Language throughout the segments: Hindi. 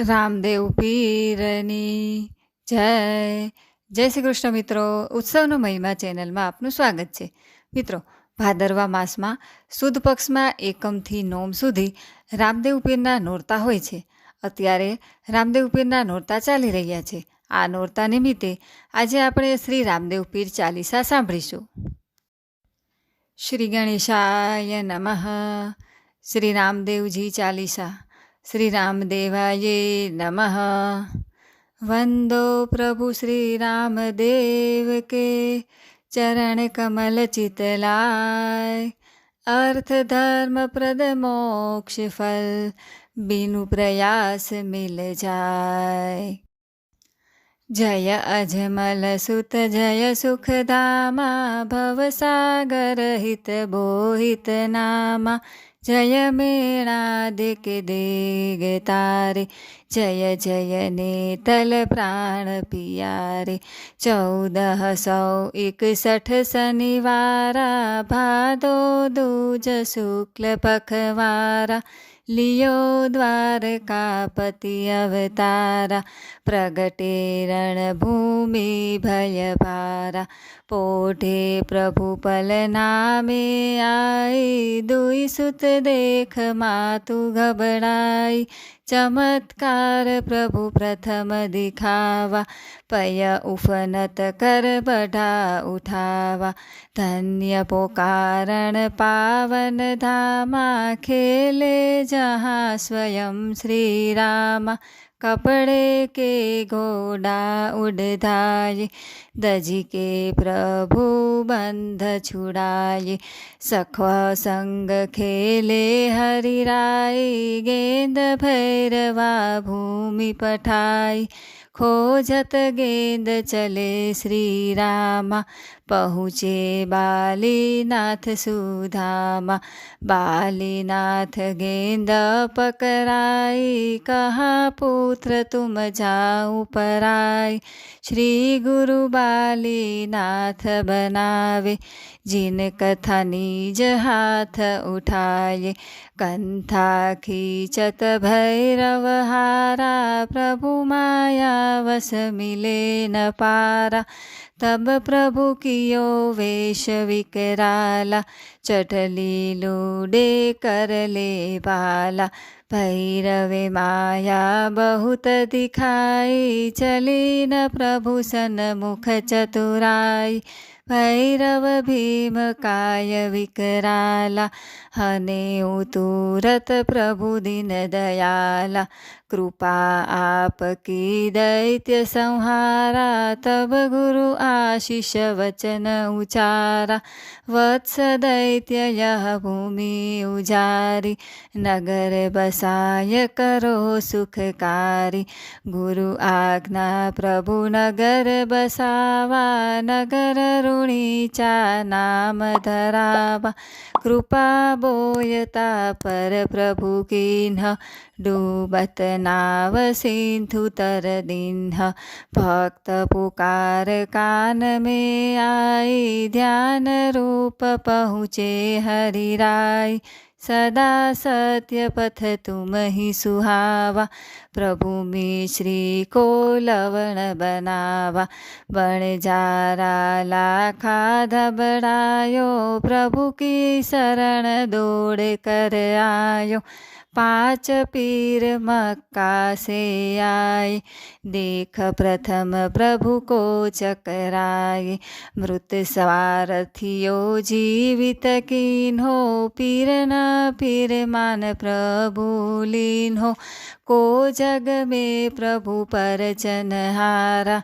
રામદેવ પીરની જય. જય શ્રી કૃષ્ણ મિત્રો, ઉત્સવનો મહિમા ચેનલમાં આપનું સ્વાગત છે. મિત્રો, ભાદરવા માસમાં સુદ પક્ષમાં એકમથી નોમ સુધી રામદેવ પીરના નોરતા હોય છે. અત્યારે રામદેવ પીરના નોરતા ચાલી રહ્યા છે. આ નોરતા નિમિત્તે આજે આપણે શ્રી રામદેવ પીર ચાલીસા સાંભળીશું. શ્રી ગણેશાય નમઃ. શ્રી રામદેવજી ચાલીસા. श्रीरामदेवायै नम। वन्दो प्रभु श्रीरामदेव के चरण कमल चितलाय अर्थ धर्म प्रद मोक्ष फल बिनु प्रयास मिल जाय। जय अजमल सुत, जय सुख दामा भव सागर हित बोहित नामा। जय मेणा दिक देग तारे, जय जय नेतल प्राण पियारे। चौदह सौ इकसठ शनिवार, भादो दूज शुक्ल पखवारा। लियो द्वारकापति अवतारा प्रगटे रणभूमि भय भारा पोठे प्रभु पल नामे आई, दुई सुत देख मातु घबराई चमत्कार प्रभु प्रथम दिखावा, पय उफनत कर बढ़ा उठावा। धन्य पोकारण पावन धामा, खेले जा जहाँ स्वयं श्री राम कपड़े के घोड़ा उड़धाये, दज के प्रभु बंध छुड़ाये सखवा संग खेले हरिराय गेंद भैरवा भूमि पठाई खोजत गेंद चले श्री रामा पहुँचे बालीनाथ सुधामा। बालीनाथ गेंद पकड़ाई, कहा, पुत्र, तुम जाऊ पराई। श्री गुरु बालीनाथ बनावे, जिन कथा निज हाथ उठाए। कंथा खींचत भैरव हारा, प्रभु माया वस मिले न पारा। तब प्रभु कियो वेश विकराला चटली लूडे कर ले बाला। भैरवे माया बहुत दिखाई चली न प्रभु सन्मुख चतुराई। भैरव भीम काय विकराला हने तुरत प्रभु दिन दयाला कृपा आपकी दैत्य संहारा तब गुरु आशीष वचन उचारा। वत्स दैत्य यह भूमि उजारी नगर बसाय करो सुखकारी। गुरु आज्ञा प्रभु नगर बसावा नगर ऋणीचा नाम धरावा। कृपा बोयता पर प्रभु किन्ह डूबत नाव सिंधु तर दिन्ह भक्त पुकार कान में आई, ध्यान रूप पहुँचे हरिराय सदा सत्य पथ तुम ही सुहावा. प्रभु मिश्री को लवण बनावा. बण जारा लाखा धबड़ायो. प्रभु की शरण दौड़ कर आयो. पाँच पीर मक्का से आए देख प्रथम प्रभु को चकराए मृत स्वार्थियो जीवित कीन हो। पीर न पीर मान प्रभु लीन हो। को जग में प्रभु पर चनहारा।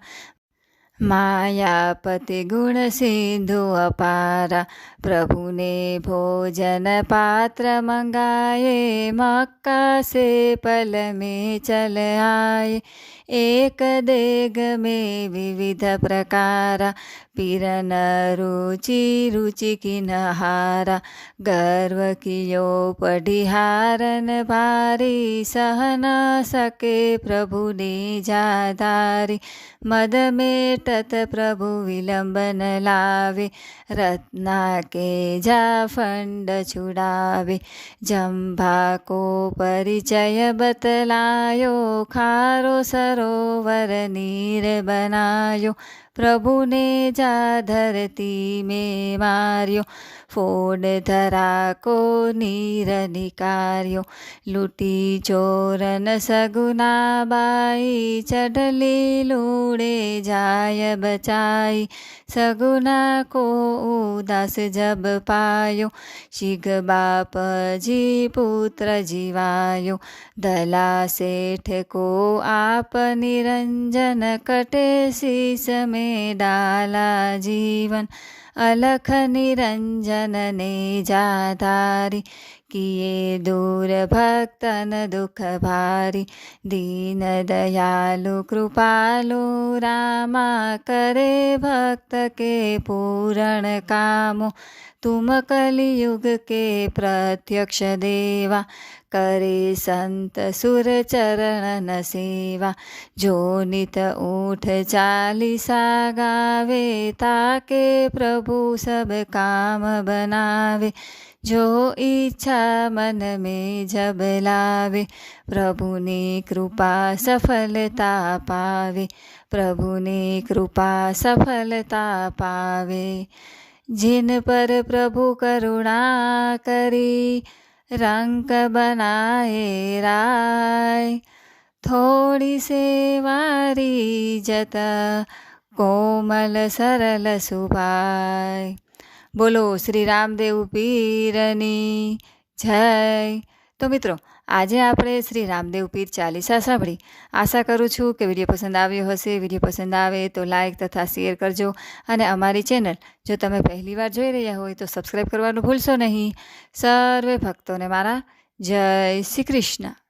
मायापति गुण सिंधु अपारा प्रभु ने भोजन पात्र मंगाए, मक्का से पल में चल आए। एक देग में विविध प्रकार पीरन रुचि रुचि हारा गर्व कियो पढ़िहारन भारी सह न सके प्रभु ने जाधारी मद में मेटत प्रभु विलंबन लावे रत्ना के जा फंड छुड़ावे जम्भा को परिचय बतलायो, खारो सरोवर સરોવર નીર બનાયો ने जा धरती में मार्यो, फोड धरा को नीर निकार्यो। लुटी चोरन सगुना बाई चढ़ली लूड़े जाय बचाई। सगुना को उदास जब पायो, शिग बाप जी पुत्र जीवायो। दला सेठ को आप निरंजन कटे शीस में डाला जीवन, अलख निरंजन ने जाधारी किए दूर भक्तन दुख भारी। दीन दयालु, कृपालु, रामा करे भक्त के पूरण कामो। तुम कलियुग के प्रत्यक्ष देवा, करे संत सुर चरण न सेवा जो नित ऊठ चालीसा गावे, ताके प्रभु सब काम बनावे, जो इच्छा मन में जब लावे प्रभु ने कृपा सफलता पावे प्रभु ने कृपा सफलता पावे। जिन पर प्रभु करुणा करी रंक बनाए राय थोड़ी सेवारी जत कोमल सरल सुभाय બોલો શ્રી રામદેવ પીરની જય તો મિત્રો આજે આપણે શ્રી રામદેવ પીર ચાલીસા સાંભળી. આશા કરું છું કે વીડિયો પસંદ આવ્યો હશે. વીડિયો પસંદ આવે તો લાઇક તથા શેર કરજો અને અમારી ચેનલ જો તમે પહેલીવાર જોઈ રહ્યા હોય તો સબસ્ક્રાઈબ કરવાનું ભૂલશો નહીં. સર્વે ભક્તોને મારા જય શ્રી કૃષ્ણ.